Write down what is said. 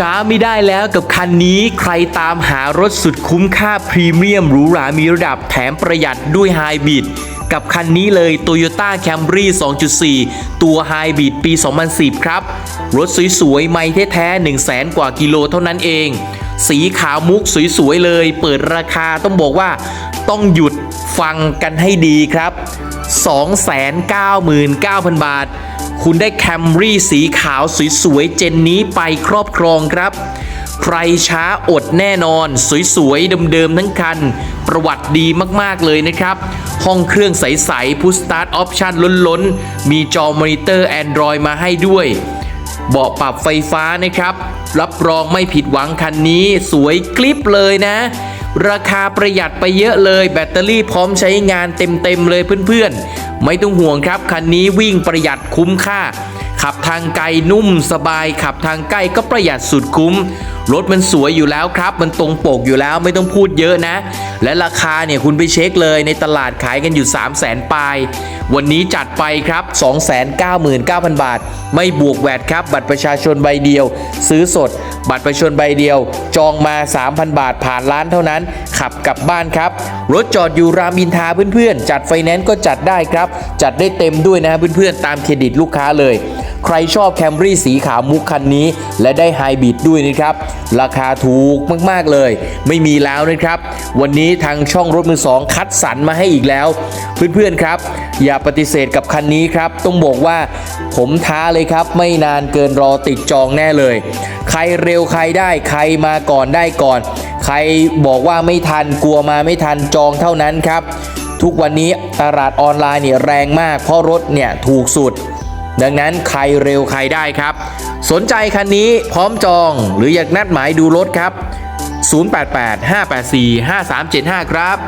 ช้าไม่ได้แล้วกับคันนี้ใครตามหารถสุดคุ้มค่าพรีเมียมหรูหรามีระดับแถมประหยัดด้วยไฮบริดกับคันนี้เลย Toyota Camry 2.4 ตัวไฮบริดปี 2010 ครับ รถสวยๆ ไม่แท้ๆ1 0 0 0 0 0กว่ากิโลเท่านั้นเอง สีขาวมุกสวยๆ เลย เปิดราคาต้องบอกว่า ต้องหยุดฟังกันให้ดีครับ 299,000 บาท คุณได้แคมรี่สีขาวสวยๆเจนนี้ไปครอบครองครับ ใครช้าอดแน่นอน สวยๆเดิมๆทั้งคัน ประวัติดีมากๆเลยนะครับ ห้องเครื่องใสๆพุชสตาร์ทออปชั่นล้นๆ มีจอมอนิเตอร์ Android มาให้ด้วย เบาะปรับไฟฟ้านะครับ รับรองไม่ผิดหวังคันนี้สวยกลิปเลยนะ ราคาประหยัดไปเยอะเลยแบตเตอรี่พร้อมใช้งานเต็มๆเลยเพื่อนๆ ไม่ต้องห่วงครับ คันนี้วิ่งประหยัดคุ้มค่า ขับทางไกลนุ่มสบาย ขับทางใกล้ก็ประหยัดสุดคุ้ม รถมันสวยอยู่แล้วครับ มันตรงปกอยู่แล้วไม่ต้องพูดเยอะนะ และราคาเนี่ยคุณไปเช็คเลยในตลาดขายกันอยู่ 3 0 0แสนปลาย วันนี้จัดไปครับ 299,000 บาท ไม่บวกแวดครับ บัตรประชาชนใบเดียว ซื้อสด บัตรประชาชนใบเดียว จองมา 3,000 บาทผ่านร้านเท่านั้น ขับกลับบ้านครับ รถจอดอยู่รามอินทาเพื่อนๆจัดไฟแนนซ์ก็จัดได้ครับ จัดได้เต็มด้วยนะเพื่อนๆตามเครดิตลูกค้าเลย รชอบแคมรี่สีขาวมุกคันนี้ และได้ไฮบริดด้วยนะครับ ราคาถูกมากๆเลย ไม่มีแล้วนะครับ วันนี้ทางช่องรถมือสองคัดสรรมาให้อีกแล้ว เพื่อนๆครับ อย่าปฏิเสธกับคันนี้ครับ ต้องบอกว่าผมท้าเลยครับ ไม่นานเกินรอติดจองแน่เลย ใครเร็วใครได้ใครมาก่อนได้ก่อน ใครบอกว่าไม่ทันกลัวมาไม่ทันจองเท่านั้นครับทุกวันนี้ตลาดออนไลน์เนี่ยแรงมากเพราะรถเนี่ยถูกสุด ดังนั้นใครเร็วใครได้ครับ สนใจคันนี้พร้อมจองหรืออยากนัดหมายดูรถครับ 088 584 5375 ครับ